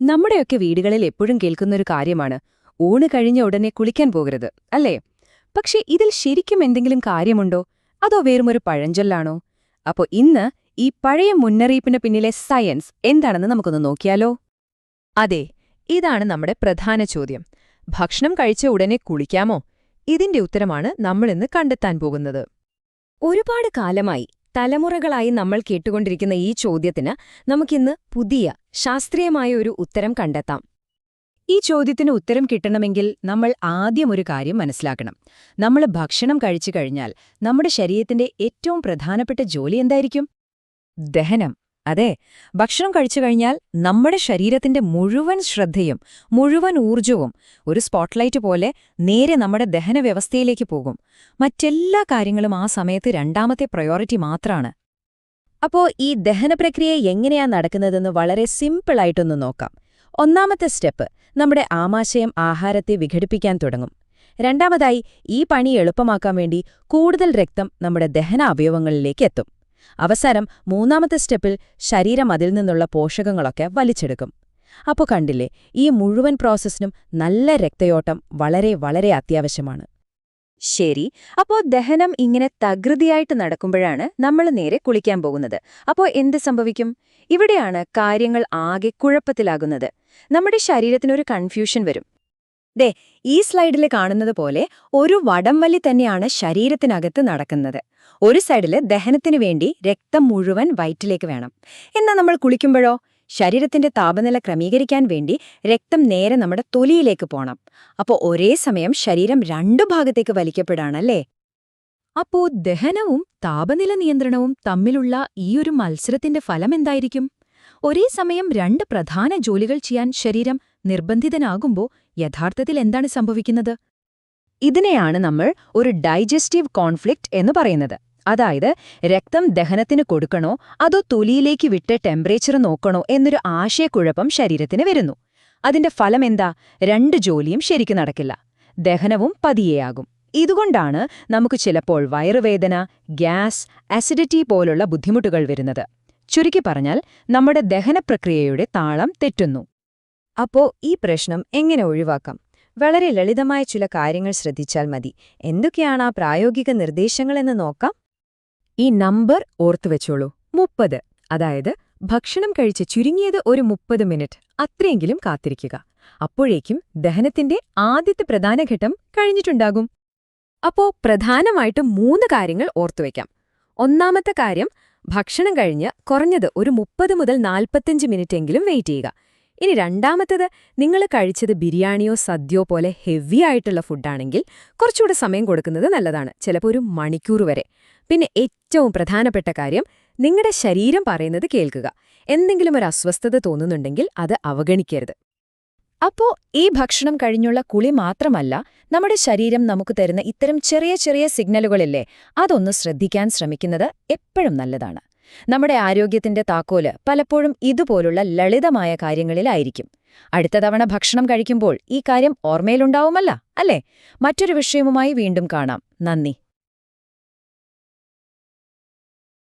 നമ്മുടെയൊക്കെ വീടുകളിൽ എപ്പോഴും കേൾക്കുന്നൊരു കാര്യമാണ് ഊണ് കഴിഞ്ഞ ഉടനെ കുളിക്കാൻ പോകരുത് അല്ലേ? പക്ഷേ ഇതിൽ ശരിക്കും എന്തെങ്കിലും കാര്യമുണ്ടോ? അതോ വേറുമൊരു പഴഞ്ചൊല്ലാണോ? അപ്പോൾ ഇന്ന് ഈ പഴയ മുന്നറിയിപ്പിന് പിന്നിലെ സയൻസ് എന്താണെന്ന് നമുക്കൊന്ന് നോക്കിയാലോ? അതെ ഇതാണ് നമ്മുടെ പ്രധാന ചോദ്യം. ഭക്ഷണം കഴിച്ച ഉടനെ കുളിക്കാമോ? ഇതിന്റെ ഉത്തരമാണ് നമ്മളിന്ന് കണ്ടെത്താൻ പോകുന്നത്. ഒരുപാട് കാലമായി തലമുറകളായി നമ്മൾ കേട്ടുകൊണ്ടിരിക്കുന്ന ഈ ചോദ്യത്തിന് നമുക്കിന്ന് പുതിയ ശാസ്ത്രീയമായ ഒരു ഉത്തരം കണ്ടെത്താം. ഈ ചോദ്യത്തിന് ഉത്തരം കിട്ടണമെങ്കിൽ നമ്മൾ ആദ്യം ഒരു കാര്യം മനസ്സിലാക്കണം. നമ്മൾ ഭക്ഷണം കഴിച്ചു കഴിഞ്ഞാൽ നമ്മുടെ ശരീരത്തിന്റെ ഏറ്റവും പ്രധാനപ്പെട്ട ജോലി എന്തായിരിക്കും? ദഹനം. അതെ ഭക്ഷണം കഴിച്ചു കഴിഞ്ഞാൽ നമ്മുടെ ശരീരത്തിന്റെ മുഴുവൻ ശ്രദ്ധയും മുഴുവൻ ഊർജവും ഒരു സ്പോട്ട്ലൈറ്റ് പോലെ നേരെ നമ്മുടെ ദഹന വ്യവസ്ഥയിലേക്ക് പോകും. മറ്റെല്ലാ കാര്യങ്ങളും ആ സമയത്ത് രണ്ടാമത്തെ പ്രയോറിറ്റി മാത്രമാണ് അപ്പോ ഈ ദഹന പ്രക്രിയ എങ്ങനെയാ നടക്കുന്നതെന്ന് വളരെ സിമ്പിളായിട്ടൊന്ന് നോക്കാം. ഒന്നാമത്തെ സ്റ്റെപ്പ് നമ്മുടെ ആമാശയം ആഹാരത്തെ വിഘടിപ്പിക്കാൻ തുടങ്ങും. രണ്ടാമതായി ഈ പണി എളുപ്പമാക്കാൻ വേണ്ടി കൂടുതൽ രക്തം നമ്മുടെ ദഹന അവയവങ്ങളിലേക്ക് എത്തും. അവസാനം മൂന്നാമത്തെ സ്റ്റെപ്പിൽ ശരീരം അതിൽ നിന്നുള്ള പോഷകങ്ങളൊക്കെ വലിച്ചെടുക്കും. അപ്പോൾ കണ്ടില്ലേ ഈ മുഴുവൻ പ്രോസസ്സിനും നല്ല രക്തയോട്ടം വളരെ വളരെ അത്യാവശ്യമാണ്. ശരി. അപ്പോൾ ദഹനം ഇങ്ങനെ തകൃതിയായിട്ട് നടക്കുമ്പോഴാണ് നമ്മൾ നേരെ കുളിക്കാൻ പോകുന്നത്. അപ്പോൾ എന്ത് സംഭവിക്കും? ഇവിടെയാണ് കാര്യങ്ങൾ ആകെ കുഴപ്പത്തിലാകുന്നത്. നമ്മുടെ ശരീരത്തിനൊരു കൺഫ്യൂഷൻ വരും. ദേ ഈ സ്ലൈഡിൽ കാണുന്നത് പോലെ ഒരു വടംവലി തന്നെയാണ് ശരീരത്തിനകത്ത് നടക്കുന്നത്. ഒരു സൈഡിൽ ദഹനത്തിനു വേണ്ടി രക്തം മുഴുവൻ വയറ്റിലേക്ക് വേണം. എന്നാൽ നമ്മൾ കുളിക്കുമ്പോഴോ? ശരീരത്തിന്റെ താപനില ക്രമീകരിക്കാൻ വേണ്ടി രക്തം നേരെ നമ്മുടെ തൊലിയിലേക്ക് പോണം. അപ്പോൾ ഒരേ സമയം ശരീരം രണ്ടു ഭാഗത്തേക്ക് വലിക്കപ്പെടാണല്ലേ അപ്പോ ദഹനവും താപനില നിയന്ത്രണവും തമ്മിലുള്ള ഈയൊരു മത്സരത്തിന്റെ ഫലം എന്തായിരിക്കും? ഒരേ സമയം രണ്ട് പ്രധാന ജോലികൾ ചെയ്യാൻ ശരീരം നിർബന്ധിതനാകുമ്പോൾ യഥാർത്ഥത്തിൽ എന്താണ് സംഭവിക്കുന്നത്? ഇതിനെയാണ് നമ്മൾ ഒരു ഡൈജസ്റ്റീവ് കോൺഫ്ലിക്റ്റ് എന്ന് പറയുന്നത്. അതായത് രക്തം ദഹനത്തിന് കൊടുക്കണോ അതോ തൊലിയിലേക്ക് വിട്ട് ടെമ്പറേച്ചർ നോക്കണോ എന്നൊരു ആശയക്കുഴപ്പം ശരീരത്തിന് വരുന്നു. അതിന്റെ ഫലം എന്താ? രണ്ട് ജോലിയും ശരിക്കു നടക്കില്ല. ദഹനവും പതിയെയാകും. ഇതുകൊണ്ടാണ് നമുക്ക് ചിലപ്പോൾ വയറുവേദന ഗ്യാസ് അസിഡിറ്റി പോലുള്ള ബുദ്ധിമുട്ടുകൾ വരുന്നത്. ചുരുക്കി പറഞ്ഞാൽ നമ്മുടെ ദഹനപ്രക്രിയയുടെ താളം തെറ്റുന്നു. അപ്പോ ഈ പ്രശ്നം എങ്ങനെ ഒഴിവാക്കാം? വളരെ ലളിതമായ ചില കാര്യങ്ങൾ ശ്രദ്ധിച്ചാൽ മതി. എന്തൊക്കെയാണ് ആ പ്രായോഗിക നിർദ്ദേശങ്ങളെന്ന് നോക്കാം? ഈ നമ്പർ ഓർത്തു വെച്ചോളൂ. മുപ്പത്. അതായത് ഭക്ഷണം കഴിച്ച് ചുരുങ്ങിയത് ഒരു മുപ്പത് മിനിറ്റ്. അത്രയെങ്കിലും കാത്തിരിക്കുക. അപ്പോഴേക്കും ദഹനത്തിന്റെ ആദ്യത്തെ പ്രധാന ഘട്ടം കഴിഞ്ഞിട്ടുണ്ടാകും. അപ്പോ പ്രധാനമായിട്ടും മൂന്ന് കാര്യങ്ങൾ ഓർത്തുവെക്കാം ഒന്നാമത്തെ കാര്യം ഭക്ഷണം കഴിഞ്ഞ് കുറഞ്ഞത് ഒരു മുപ്പത് മുതൽ നാൽപ്പത്തഞ്ച് മിനിറ്റെങ്കിലും വെയിറ്റ് ചെയ്യുക. ഇനി രണ്ടാമത്തേത് നിങ്ങൾ കഴിച്ചത് ബിരിയാണിയോ സദ്യയോ പോലെ ഹെവി ആയിട്ടുള്ള ഫുഡാണെങ്കിൽ കുറച്ചുകൂടെ സമയം കൊടുക്കുന്നത് നല്ലതാണ്. ചിലപ്പോൾ ഒരു മണിക്കൂർ വരെ. പിന്നെ ഏറ്റവും പ്രധാനപ്പെട്ട കാര്യം നിങ്ങളുടെ ശരീരം പറയുന്നത് കേൾക്കുക. എന്തെങ്കിലും ഒരു അസ്വസ്ഥത തോന്നുന്നുണ്ടെങ്കിൽ അത് അവഗണിക്കരുത്. അപ്പോ ഈ ഭക്ഷണം കഴിഞ്ഞുള്ള കുളി മാത്രമല്ല നമ്മുടെ ശരീരം നമുക്ക് തരുന്ന ഇത്തരം ചെറിയ ചെറിയ സിഗ്നലുകളില്ലേ അതൊന്ന് ശ്രദ്ധിക്കാൻ ശ്രമിക്കുന്നത് എപ്പോഴും നല്ലതാണ്. നമ്മുടെ ആരോഗ്യത്തിന്റെ താക്കോൽ പലപ്പോഴും ഇതുപോലുള്ള ലളിതമായ കാര്യങ്ങളിലായിരിക്കും. അടുത്ത തവണ ഭക്ഷണം കഴിക്കുമ്പോൾ ഈ കാര്യം ഓർമ്മയിലുണ്ടാവുമല്ല അല്ലേ? മറ്റൊരു വിഷയവുമായി വീണ്ടും കാണാം. നന്ദി.